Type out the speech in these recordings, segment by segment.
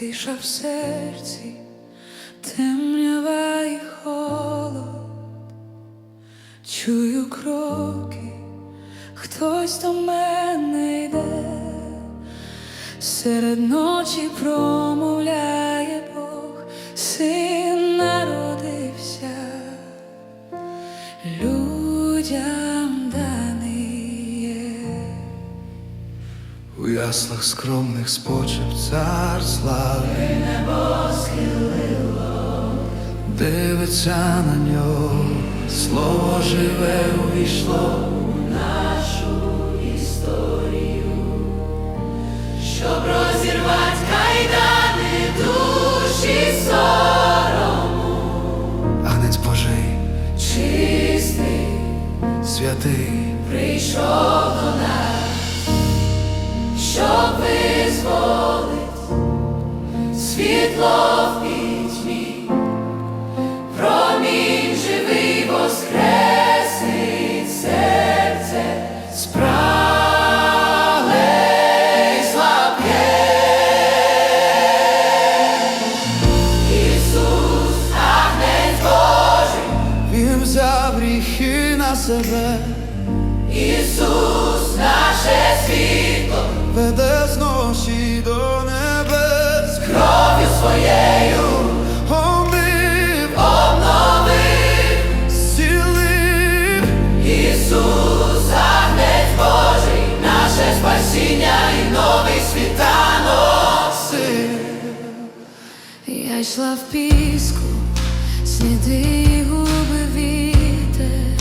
тиша в серці, темрява і холод, чую кроки, хтось до мене йде, серед ночі промовляє Бог, син народився, людям У яслах скромних спочив цар слави, небо схилило, дивиться на нього, слово живе увійшло у нашу історію, щоб розірвати кайдани душі сорому. Агнець Божий, Чистий святий, прийшов до нас, світло в пітьмі, промінь живий воскресить серце спрагле й слабке. Ісус, Агнець Божий, він взяв гріхи на себе, Ісус, наше світло, веде з своєю омив, обновив. Зцілив. Ісус, Агнець Божий, наше спасіння і новий світанок. Я йшла в піску, сліди губи вітер,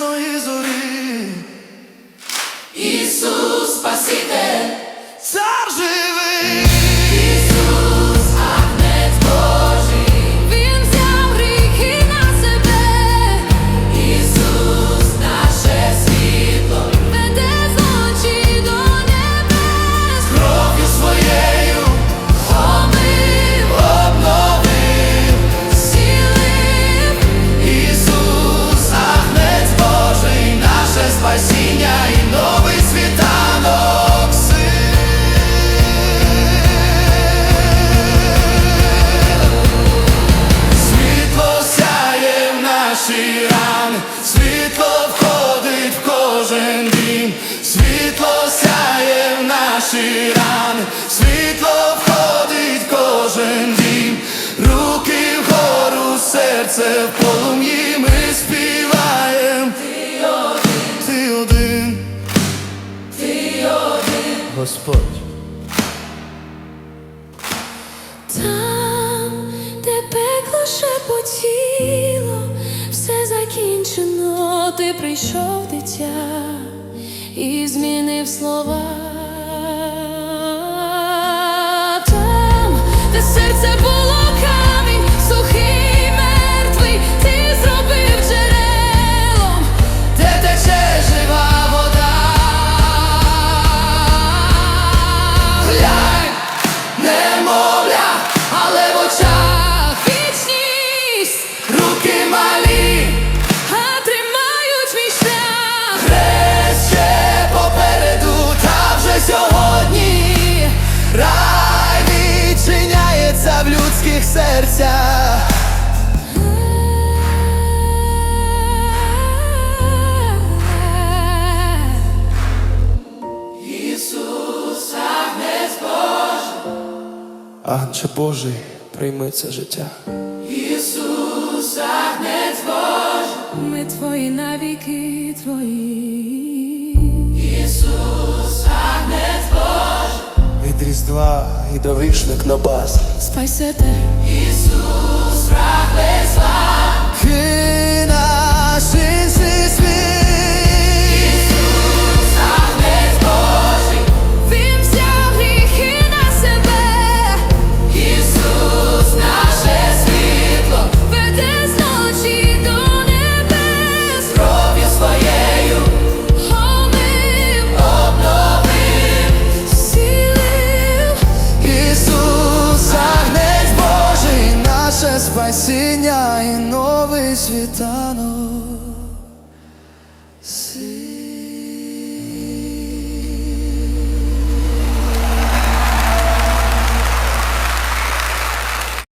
sorriso Господь. Там, де пекло шепотіло, все закінчено, ти прийшов дитя і змінив слова. серця. Ісуса Анче Божий, прийми це життя. Ісуса Божий, ми твої навіки, твої. різдва і довішник на бас. Спасете, Ісус, раб без вас. してたの